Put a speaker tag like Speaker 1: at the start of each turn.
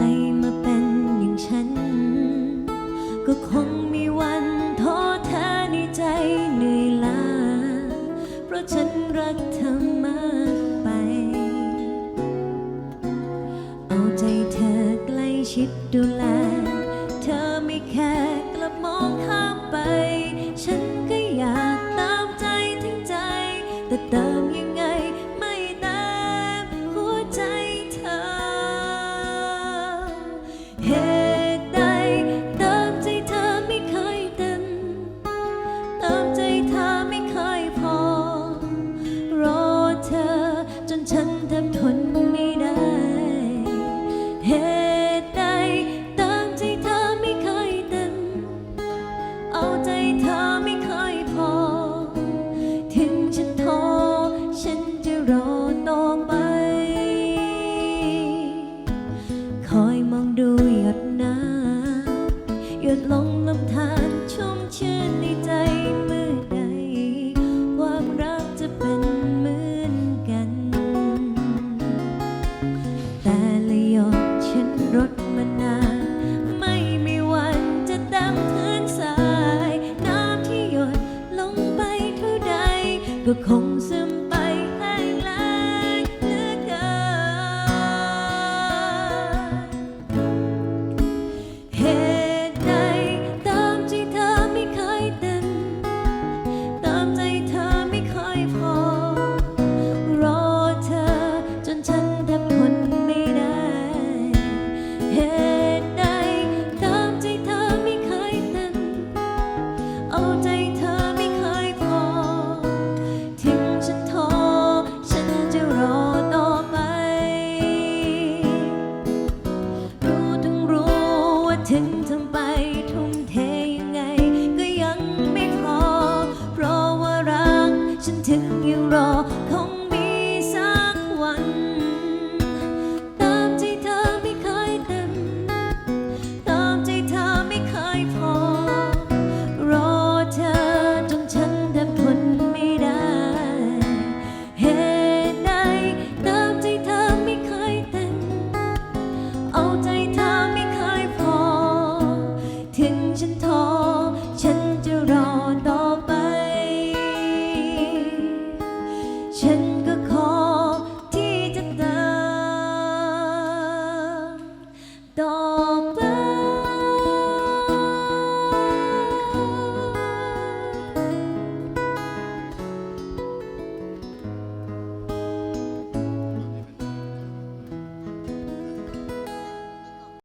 Speaker 1: รมาเป็นอย่างฉัน ก็คงมีวันท้อแท้ในใจเหนื่อยล้า เพราะฉันรักเธอมากไป เอาใจเธอใกล้ชิดดูแล เธอไม่แค่กลับมองข้ามไป ฉันก็อยากตามใจทั้งใจ แต่เติม ดลงลำธารชุ่มชื่นในใจเมื่อใดความรักจะเป็นเหมือนกัน แต่ละหยดฉันรดมานานไม่มีวันจะเต็มพื้นทราย น้ำที่หยดลงไปเท่าใดก็คง ฉันถึงยังรอคงมีสักวันตามใจเธอไม่เคยเต็ม ตามใจเธอไม่เคยพอ รอเธอจนฉันแทบทนไม่ได้เหตุใดตามใจเธอไม่เคยเต็ม เอาใจเธอไม่เคยพอ ถึงฉันท้อ 千